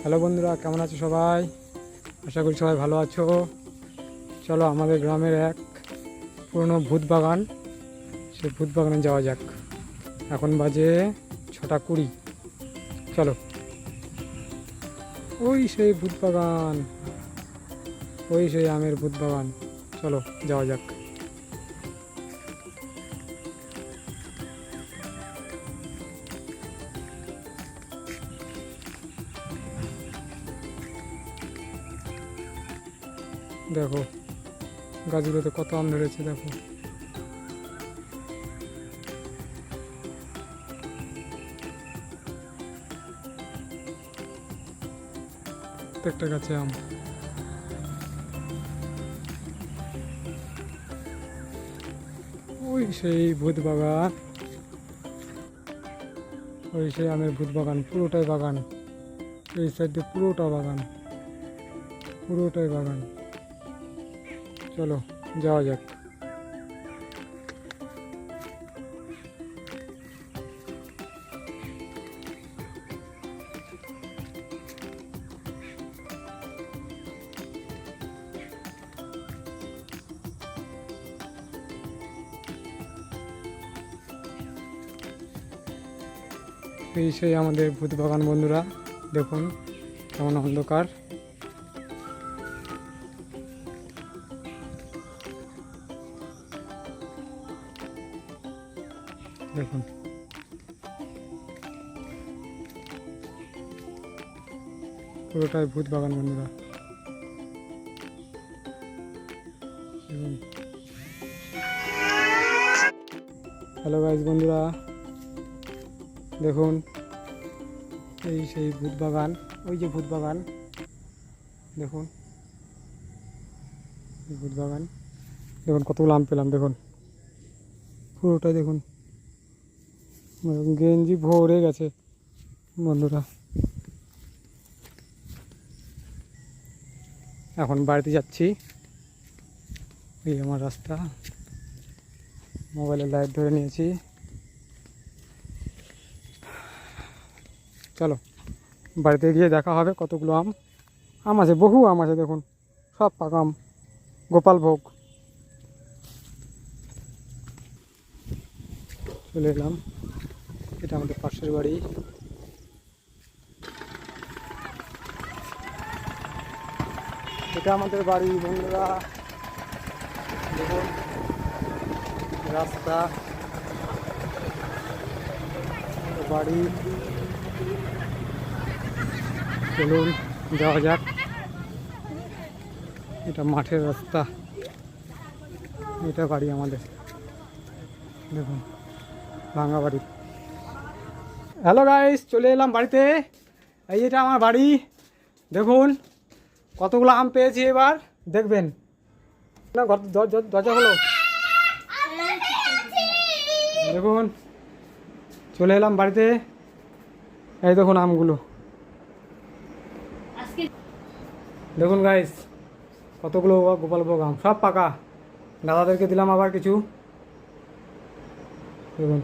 Hello বন্ধুরা, কেমন আছো সবাই? আশা করি সবাই ভালো আছো। চলো আমাদের গ্রামের এক পুরনো ভূত বাগান সেই ভূত বাগানে যাওয়া যাক। এখন বাজে ছটা কুড়ি। চলো। ওই সেই ভূত বাগান, ওই সেই আমের ভূত বাগান। চলো, যাওয়া যাক। দেখো, গাছগুলোতে কত আম ধরেছে, দেখো। প্রত্যেকটা গাছে আম। ওই সেই ভূত বাগান। ওই সেই আমের ভূত বাগান, পুরোটাই বাগান। এই সাইডে পুরোটা বাগান। পুরোটাই বাগান। চলো যাওয়া যাক। এই সেই আমাদের ভূত বাগান বন্ধুরা দেখুন কেমন অন্ধকার। দেখুন। পুরোটাই ভূত বাগান বন্ধুরা। হ্যালো গাইজ বন্ধুরা। দেখুন, এই সেই ভূত বাগান, ওই যে ভূত বাগান। দেখুন। ভূত বাগান। দেখুন কতগুলো আম পেলাম, দেখুন। পুরোটাই দেখুন। গেঞ্জি ভরে গেছে বন্ধুরা। এখন বাড়িতে যাচ্ছি। এই আমার রাস্তা। মোবাইলের লাইট ধরে নিয়েছি। চলো, বাড়িতে গিয়ে দেখা হবে কতগুলো আম। আম আছে, বহু আম আছে দেখুন। সব পাকা আম। গোপাল ভোগ। চলে এলাম। এটা আমাদের পাশের বাড়ি। এটা আমাদের বাড়ি বন্ধুরা। দেখুন, রাস্তা। বাড়ি। চলুন, যাওয়া যাক। এটা মাঠের রাস্তা। এটা বাড়ি আমাদের। দেখুন, ভাঙা বাড়ি। হ্যালো গাইস চলে এলাম বাড়িতে। এই এটা আমার বাড়ি। দেখুন, কতগুলো আম পেয়েছি এবার। দেখবেন। না দরজা হলো। দেখুন, চলে এলাম বাড়িতে। এই দেখুন আমগুলো। দেখুন গাইস কতগুলো গোপালভোগ আম। সব পাকা। দাদাদেরকে দিলাম আবার কিছু। দেখুন।